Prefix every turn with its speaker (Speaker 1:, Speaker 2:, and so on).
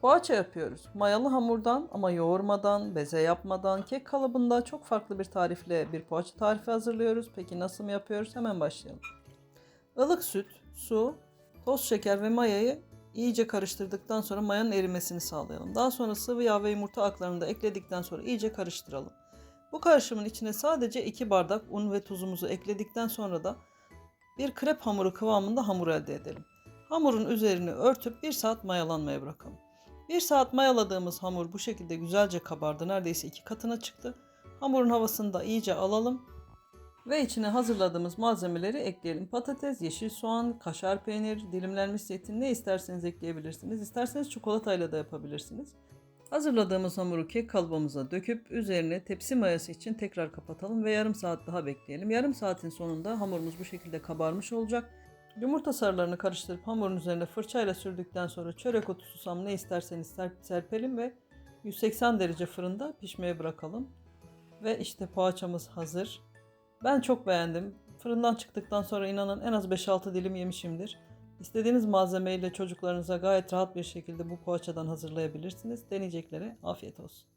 Speaker 1: Poğaça yapıyoruz. Mayalı hamurdan ama yoğurmadan, beze yapmadan, kek kalıbında çok farklı bir tarifle bir poğaça tarifi hazırlıyoruz. Peki nasıl mı yapıyoruz? Hemen başlayalım. Ilık süt, su, toz şeker ve mayayı iyice karıştırdıktan sonra mayanın erimesini sağlayalım. Daha sonra sıvı yağ ve yumurta aklarını da ekledikten sonra iyice karıştıralım. Bu karışımın içine sadece 2 bardak un ve tuzumuzu ekledikten sonra da bir krep hamuru kıvamında hamur elde edelim. Hamurun üzerini örtüp 1 saat mayalanmaya bırakalım. 1 saat mayaladığımız hamur bu şekilde güzelce kabardı. Neredeyse iki katına çıktı. Hamurun havasını da iyice alalım. Ve içine hazırladığımız malzemeleri ekleyelim. Patates, yeşil soğan, kaşar peynir, dilimlenmiş zeytin ne isterseniz ekleyebilirsiniz. İsterseniz çikolatayla da yapabilirsiniz. Hazırladığımız hamuru kek kalıbımıza döküp üzerine tepsi mayası için tekrar kapatalım ve yarım saat daha bekleyelim. Yarım saatin sonunda hamurumuz bu şekilde kabarmış olacak. Yumurta sarılarını karıştırıp hamurun üzerine fırçayla sürdükten sonra çörek otu susam ne isterseniz serp- serpelim ve 180 derece fırında pişmeye bırakalım. Ve işte poğaçamız hazır. Ben çok beğendim. Fırından çıktıktan sonra inanın en az 5-6 dilim yemişimdir. İstediğiniz malzemeyle çocuklarınıza gayet rahat bir şekilde bu poğaçadan hazırlayabilirsiniz. Deneyeceklere afiyet olsun.